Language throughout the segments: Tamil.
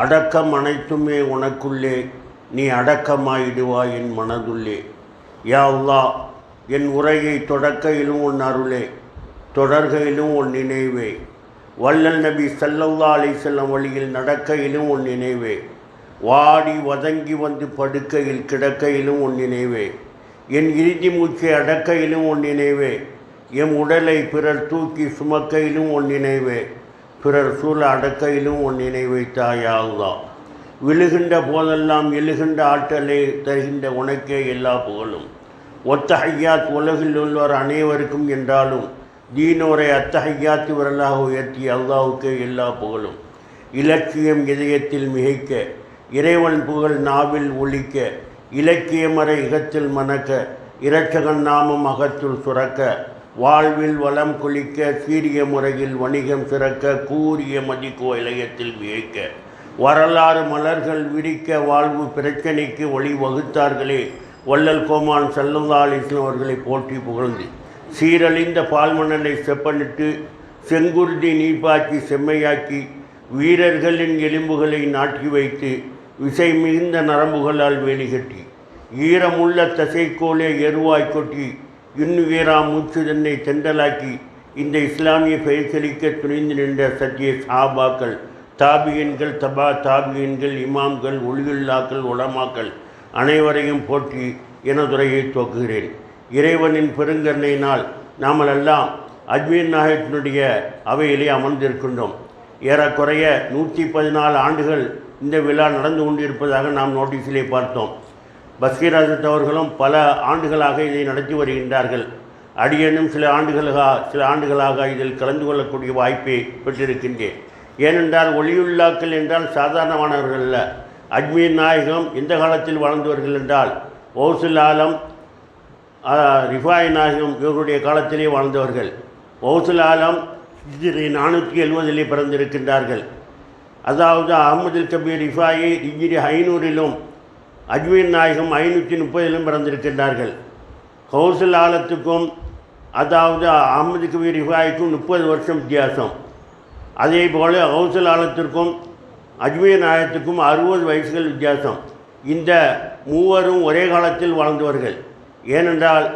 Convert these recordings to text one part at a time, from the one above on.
அடக்கம் அனைத்துமே உனக்குள்ளே நீ அடக்கமாயிடுவாய் என் மனதுள்ளே. யா அல்லாஹ் என் உரையை தொடக்கையிலும் உன் அருளே தொடர்கையிலும் உன் நினைவே. வள்ளல் நபி ஸல்லல்லாஹு அலை செல்லம் வழியில் நடக்கையிலும் உன் நினைவே. வாடி வதங்கி வந்து படுக்கையில் கிடக்கையிலும் உன் நினைவே. என் இறுதி மூச்சை அடக்கையிலும் உன் நினைவே. எம் உடலை பிறர் தூக்கி சுமக்கையிலும் உன் நினைவே. பிறர் சூழ அடக்கையிலும் உன் நினைவை தாயா விழுகின்ற போதெல்லாம் எழுகின்ற ஆற்றலை தருகின்ற உனக்கே எல்லா புகழும். ஒத்த ஹையாத் உலகில் உள்ளோர் அனைவருக்கும் என்றாலும் தீனோரை அத்தகையாத்து விரலாக உயர்த்தி அல்லாவுக்கே எல்லா புகழும். இலட்சியம் இதயத்தில் மிகைக்க இறைவன் புகழ் நாவில் ஒழிக்க இலக்கியமறை இகத்தில் மணக்க இரட்சகன் நாமம் அகத்துள் சுரக்க வாழ்வில் வளம் குளிக்க சீரிய முறையில் வணிகம் சிறக்க கூரிய மதிக்கோ இளையத்தில் வியக்க. வரலாறு மலர்கள் விரிக்க வாழ்வு பிரச்சனைக்கு வழி வகுத்தார்களே. வள்ளல் கோமான் சல்லுல்லா அவர்களை போற்றி புகழ்ந்து. சீரழிந்த பால்மன்னனை செப்பனிட்டு செங்குருதி நீப்பாக்கி செம்மையாக்கி வீரர்களின் எலும்புகளை நாட்டி வைத்து விசை மிகுந்த நரம்புகளால் வேலிகட்டி ஈரமுள்ள தசைக்கோலே எருவாய் கொட்டி இன்னுயிரா மூச்சு தன்னை தெண்டலாக்கி இந்த இஸ்லாமிய பெயர்ச்சலிக்க துணிந்து நின்ற சத்திய சாபாக்கள் தாபியன்கள் தபா தாபியன்கள் இமாம்கள் ஒளியுல்லாக்கள் உலமாக்கள் அனைவரையும் போற்றி எனதுரையை துவக்குகிறேன். இறைவனின் பெருங்கருணையினால் நாமளெல்லாம் அஜ்மீர் நாயகத்தினுடைய அவையிலே அமர்ந்திருக்கின்றோம். ஏறக்குறைய நூற்றி பதினாலு ஆண்டுகள் இந்த விழா நடந்து கொண்டிருப்பதாக நாம் நோட்டீஸிலே பார்த்தோம். பஸ்கீராஜத் அவர்களும் பல ஆண்டுகளாக இதை நடத்தி வருகின்றார்கள். அடியேனும் சில ஆண்டுகளாக சில ஆண்டுகளாக இதில் கலந்து கொள்ளக்கூடிய வாய்ப்பை பெற்றிருக்கின்றேன். ஏனென்றால் ஒளியுள்ளாக்கள் என்றால் சாதாரணமானவர்கள் அல்ல. அஜ்மீர் நாயகம் எந்த காலத்தில் வாழ்ந்தவர்கள் என்றால் ஓசுல் ஆலம் ரிஃபாய் நாயகம் இவருடைய காலத்திலே வாழ்ந்தவர்கள் ஓசுல் ஆலம் ஹிஜ்ரி நானூற்றி எழுபதிலே பிறந்திருக்கின்றார்கள். அதாவது அகமது கபீர் ரிஃபாயை ஹிஜ்ரி ஐநூறிலும் அஜ்மீர் நாயகம் ஐநூற்றி முப்பதிலும் பிறந்திருக்கின்றார்கள். கௌசல் ஆலத்துக்கும் அதாவது அகமது கபீர் ரிஃபாய்க்கும் முப்பது வருஷம் வித்தியாசம். அதே போல் கௌசல் ஆலத்திற்கும் அஜ்மீர் நாயகத்துக்கும் அறுபது வயசுகள் வித்தியாசம். இந்த மூவரும் ஒரே காலத்தில் வாழ்ந்தவர்கள் ஏனென்றால்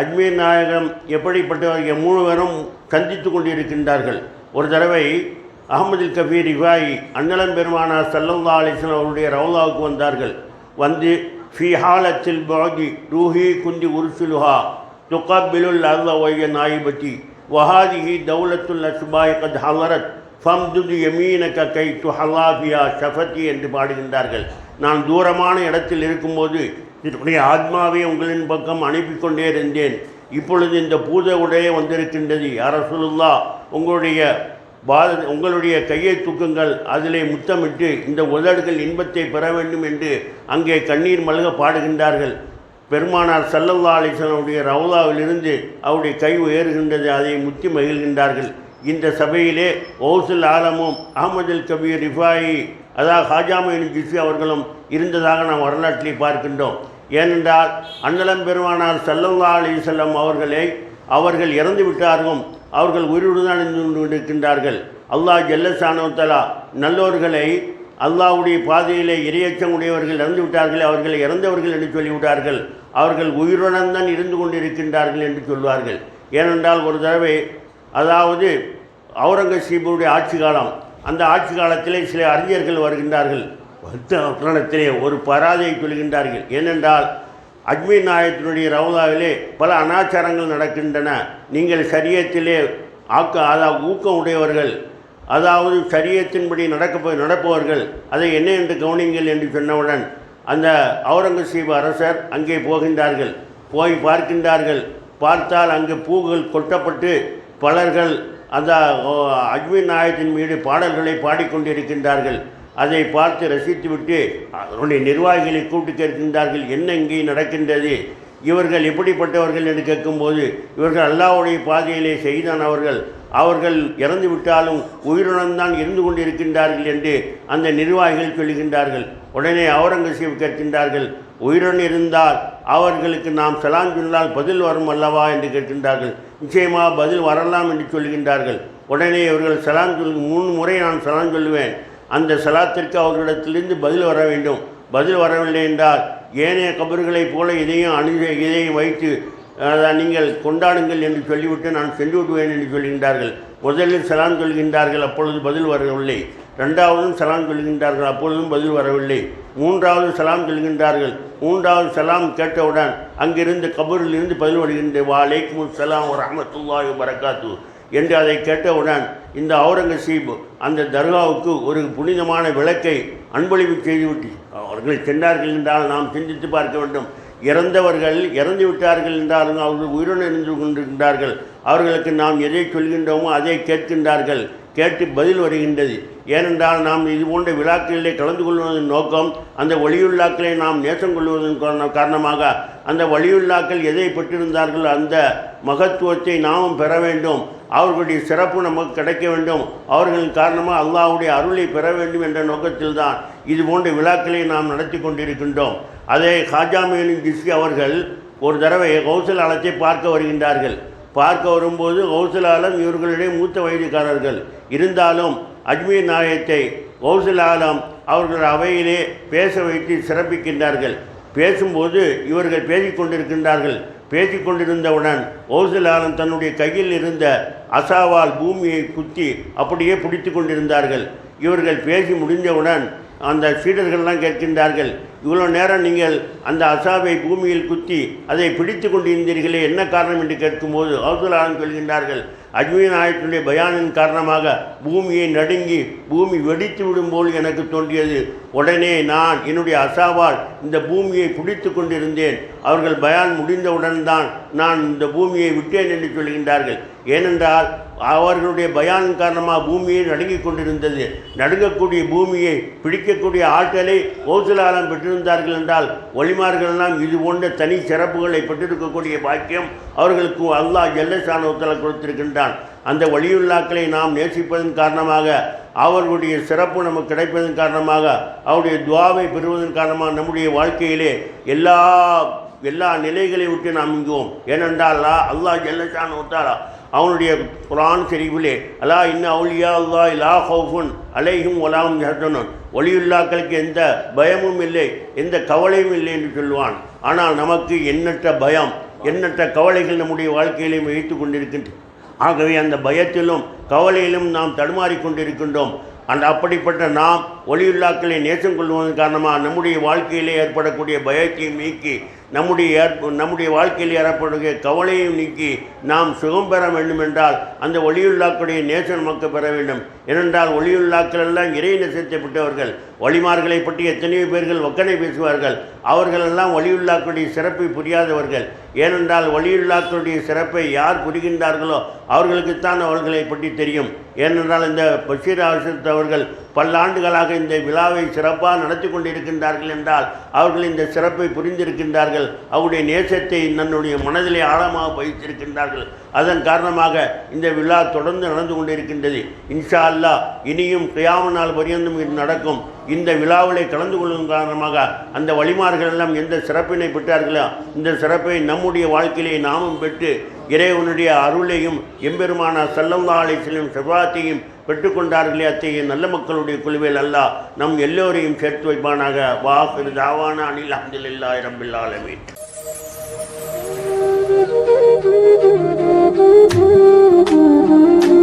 அஜ்மீர் நாயகம் எப்படிப்பட்டவர்கள் மூவரும் சந்தித்து கொண்டிருக்கின்றார்கள். ஒரு தடவை அகமது கபீர் இவாய் அன்னலம் பெருமானார் சல்லல்லா அலிஸ்லாம் அவருடைய ரவுலாவுக்கு வந்தார்கள். வந்து ஃபிஹாலத்தில் பாகி ரூஹி குந்தி உருசுலுஹா துகபிலுல் அல்ல ஒய்ய நாயிபத்தி வஹாதிஹி தௌலத்துல் அஸ்பாய் கத் ஹலரத் ஃபம்துது யமீனக கை துஹலாபியா ஷஃபத்தி என்று பாடுகின்றார்கள். நான் தூரமான இடத்தில் இருக்கும்போது என்னுடைய ஆத்மாவை உங்களின் பக்கம் அனுப்பி கொண்டே இருந்தேன். இப்பொழுது இந்த பூத உடைய வந்திருக்கின்றது. அரசுல்லா உங்களுடைய பாத உங்களுடைய கையை தூக்குங்கள். அதிலே முத்தமிட்டு இந்த உதடுகள் இன்பத்தை பெற வேண்டும் என்று அங்கே கண்ணீர் மல்க பாடுகின்றார்கள். பெருமானார் சல்லல்லா அலிசனுடைய ரவுலாவிலிருந்து அவருடைய கை உயர்கின்றது அதை முத்தி மகிழ்கின்றார்கள். இந்த சபையிலே ஓசுல் ஆலமும் அகமதுல் கபீர் ரிஃபாயி அதாவது ஹாஜாமயின் ஜிஸ்வி அவர்களும் இருந்ததாக நாம் வரலாற்றிலே பார்க்கின்றோம். ஏனென்றால் அன்னலம் பெருமானார் சல்லல்லா அலிசல்லம் அவர்களை அவர்கள் இறந்து விட்டார்கள் அவர்கள் உயிருடன் தான் கொண்டிருக்கின்றார்கள் அல்லாஹ் ஜல்லசானோத்தலா நல்லோர்களை அல்லாவுடைய பாதையிலே இரையச்சம் உடையவர்கள் இறந்து விட்டார்கள் அவர்கள் இறந்தவர்கள் என்று சொல்லிவிட்டார்கள். அவர்கள் உயிருடன் தான் இருந்து கொண்டிருக்கின்றார்கள் என்று சொல்வார்கள். ஏனென்றால் ஒரு தடவை அதாவது அவுரங்கசீபுடைய ஆட்சி காலம் அந்த ஆட்சி காலத்திலே சில அறிஞர்கள் வருகின்றார்கள். வந்த ஒரு பராதையை சொல்கின்றார்கள். ஏனென்றால் அஜ்மீர் நாயகத்தினுடைய ரவுதாவிலே பல அனாச்சாரங்கள் நடக்கின்றன. நீங்கள் சரியத்திலே ஆக்க அதாவது ஊக்கம் உடையவர்கள் அதாவது சரியத்தின்படி நடக்க நடப்பவர்கள் அதை என்ன என்று கவனிங்கள் என்று சொன்னவுடன் அந்த அவுரங்கசீப் அரசர் அங்கே போகின்றார்கள். போய் பார்க்கின்றார்கள். பார்த்தால் அங்கு பூக்கள் கொட்டப்பட்டு பலர்கள் அந்த அஜ்மீர் நாயகத்தின் மீது பாடல்களை பாடிக்கொண்டிருக்கின்றார்கள். அதை பார்த்து ரசித்துவிட்டு அவருடைய நிர்வாகிகளை கூப்பிட்டு கேட்கின்றார்கள் என்ன இங்கே நடக்கின்றது? இவர்கள் எப்படிப்பட்டவர்கள் என்று கேட்கும்போது இவர்கள் அல்லாவுடைய பாதையிலே செய்தான் அவர்கள். இறந்து விட்டாலும் உயிருடன் தான் இருந்து கொண்டிருக்கின்றார்கள் என்று அந்த நிர்வாகிகள் சொல்லுகின்றார்கள். உடனே அவுரங்கசீப் கேட்கின்றார்கள் உயிருடன் இருந்தால் அவர்களுக்கு நாம் சலாம் சொன்னால் பதில் வரும் அல்லவா? என்று கேட்கின்றார்கள். நிச்சயமாக பதில் வரலாம் என்று சொல்கின்றார்கள் உடனே இவர்கள் சலாம் சொல் மூணு முறை நான் சலாம் சொல்லுவேன். அந்த சலாத்திற்கு அவர்களிடத்திலிருந்து பதில் வர வேண்டும். பதில் வரவில்லை என்றால் ஏனைய கபர்களைப் போல இதையும் அணுகு இதையும் வைத்து நீங்கள் கொண்டாடுங்கள் என்று சொல்லிவிட்டு நான் சென்று விடுவேன் என்று சொல்கின்றார்கள். முதலில் சலாம் சொல்கின்றார்கள் அப்பொழுது பதில் வரவில்லை. ரெண்டாவதும் சலாம் சொல்கின்றார்கள் அப்பொழுதும் பதில் வரவில்லை. மூன்றாவது சலாம் சொல்கின்றார்கள் மூன்றாவது சலாம் கேட்டவுடன் அங்கிருந்து கபூரிலிருந்து பதில் வருகின்ற வாலேக்கும் சலாம் ஒரு அஹமத்துல்லாஹி வரகாத்து என்று அதை கேட்டவுடன் இந்த அவுரங்கசீப் அந்த தர்காவுக்கு ஒரு புனிதமான விளக்கை அன்பளிப்பு செய்துவிட்டு அவர்கள் சென்றார்கள் என்றால் நாம் சிந்தித்து பார்க்க வேண்டும். இறந்தவர்கள் இறந்து விட்டார்கள் என்றாலும் அவர்கள் உயிருடன் இருந்து கொண்டிருக்கின்றார்கள். அவர்களுக்கு நாம் எதை சொல்கின்றோமோ அதை கேட்கின்றார்கள். கேட்டு பதில் வருகின்றது. ஏனென்றால் நாம் இது போன்ற விழாக்களிலே கலந்து கொள்வதன் நோக்கம் அந்த ஒளியுள்ளாக்களை நாம் நேசம் கொள்வதன் காரணமாக அந்த வழியுள்ளாக்கள் எதை பெற்றிருந்தார்கள் அந்த மகத்துவத்தை நாமும் பெற வேண்டும். அவர்களுடைய சிறப்பு நமக்கு கிடைக்க வேண்டும். அவர்களின் காரணமாக அல்லாவுடைய அருளை பெற வேண்டும் என்ற நோக்கத்தில்தான் இது போன்ற விழாக்களை நாம் நடத்தி கொண்டிருக்கின்றோம். அதே ஹாஜாமியின் ஜிஸ்கி அவர்கள் ஒரு தடவை கௌசல் ஆலத்தை பார்க்க வருகின்றார்கள். பார்க்க வரும்போது கௌசல் ஆலம் இவர்களுடைய மூத்த வயதுக்காரர்கள். இருந்தாலும் அஜ்மீர் நாயத்தை கௌசல் ஆலம் அவர்கள் அவையிலே பேச வைத்து சிறப்பிக்கின்றார்கள். பேசும்போது இவர்கள் பேசிக்கொண்டிருக்கின்றார்கள். கொண்டிருக்கின்றார்கள் பேசிக் கொண்டிருந்தவுடன் கௌசல் தன்னுடைய கையில் இருந்த அசாவால் பூமியை குத்தி அப்படியே பிடித்து கொண்டிருந்தார்கள். இவர்கள் பேசி முடிந்தவுடன் அந்த சீடர்கள்லாம் கேட்கின்றார்கள் இவ்வளோ நேரம் நீங்கள் அந்த அசாவை பூமியில் குத்தி அதை பிடித்து கொண்டிருந்தீர்களே என்ன காரணம்? என்று கேட்கும்போது கௌசலாளன் சொல்கின்றார்கள் அஜ்மீர் நாயத்தினுடைய பயானின் காரணமாக பூமியை நடுங்கி பூமி வெடித்து விடும் போல் எனக்கு தோன்றியது. உடனே நான் என்னுடைய அசாவால் இந்த பூமியை பிடித்து கொண்டிருந்தேன். அவர்கள் பயான் முடிந்தவுடன் தான் நான் இந்த பூமியை விட்டேன் என்று சொல்கின்றார்கள். ஏனென்றால் அவர்களுடைய பயான் காரணமாக பூமியை நடுங்கிக் கொண்டிருந்தது. நடுங்கக்கூடிய பூமியை பிடிக்கக்கூடிய ஆற்றலை ஓசுலாலம் பெற்றிருந்தார்கள் என்றால் ஒளிமார்களெல்லாம் இது போன்ற தனி சிறப்புகளை பெற்றிருக்கக்கூடிய பாக்கியம் அவர்களுக்கு அல்லாஹ் ஜல்லசானத்தில் கொடுத்திருக்கின்றான். அந்த வழியுள்ளாக்களை நாம் நேசிப்பதன் காரணமாக அவர்களுடைய சிறப்பு நமக்கு கிடைப்பதன் காரணமாக அவருடைய துவாவை பெறுவதன் காரணமாக நம்முடைய வாழ்க்கையிலே எல்லா எல்லா நிலைகளை விட்டு நாம் இங்குவோம். ஏனென்றால் அல்லாஹ் அல்லாஹ் ஒத்தாரா அவனுடைய குரான் ஷெரீஃபிலே அலா இன்ன அவுலியா அல்லா லா ஹவுஃபுன் அலைஹும் ஒலாம் ஜஹனுன் ஒளியுல்லாக்களுக்கு எந்த பயமும் இல்லை எந்த கவலையும் இல்லை என்று சொல்லுவான். ஆனால் நமக்கு எண்ணற்ற பயம் எண்ணற்ற கவலைகள் நம்முடைய வாழ்க்கையிலே வைத்து கொண்டிருக்கின்றன ஆகவே அந்த பயத்திலும் கவலையிலும் நாம் தடுமாறிக் கொண்டிருக்கின்றோம். அந்த அப்படிப்பட்ட நாம் ஒளியுள்ளாக்களை நேசம் கொள்வதன் காரணமாக நம்முடைய வாழ்க்கையிலே ஏற்படக்கூடிய பயத்தை நீக்கி நம்முடைய ஏற்ப நம்முடைய வாழ்க்கையில் ஏற்படக்கூடிய கவலையும் நீக்கி நாம் சுகம் பெற வேண்டும் என்றால் அந்த ஒளியுள்ளாக்களுடைய நேசம் நமக்கு பெற வேண்டும். ஏனென்றால் ஒளியுள்ளாக்கள் எல்லாம் இறை நேசத்தைப்பட்டவர்கள் வழிமார்களை பற்றி எத்தனையோ பேர்கள் ஒக்கனை பேசுவார்கள். அவர்களெல்லாம் ஒளியுள்ளாக்களுடைய சிறப்பை புரியாதவர்கள். ஏனென்றால் ஒளியுள்ளாக்களுடைய சிறப்பை யார் புரிகின்றார்களோ அவர்களுக்குத்தான் அவர்களை பற்றி தெரியும். ஏனென்றால் இந்த பஷீர் அவர்கள் பல்லாண்டுகளாக இந்த விழாவை சிறப்பாக நடத்தி கொண்டிருக்கின்றார்கள் என்றால் அவர்கள் இந்த சிறப்பை புரிந்திருக்கின்றார்கள். அவருடைய நேசத்தை தன்னுடைய மனதிலே ஆழமாக பயிற்சிருக்கின்றார்கள் அதன் காரணமாக இந்த விழா தொடர்ந்து நடந்து கொண்டிருக்கின்றது. இன்ஷா அல்லாஹ் இனியும் கியாம நாள் பரியந்தம் இது நடக்கும். இந்த விழாவிலே கலந்து கொள்ளும் காரணமாக அந்த வழிமார்கள் எல்லாம் எந்த சிறப்பினை பெற்றார்களோ இந்த சிறப்பை நம்முடைய வாழ்க்கையிலே நாமும் பெற்று இறைவனுடைய அருளையும் எம்பெருமானார் சல்லல்லா அலிஸ்லின் செவ்வாத்தையும் பெற்றுக்கொண்டார்களே அத்தையை நல்ல மக்களுடைய குழுவில் அல்லா நம் எல்லோரையும் சேர்த்து வைப்பானாக வாஹிர் தாவானா அனில் அஹமதுல்லா ரபில் ஆலமீன் Thank you.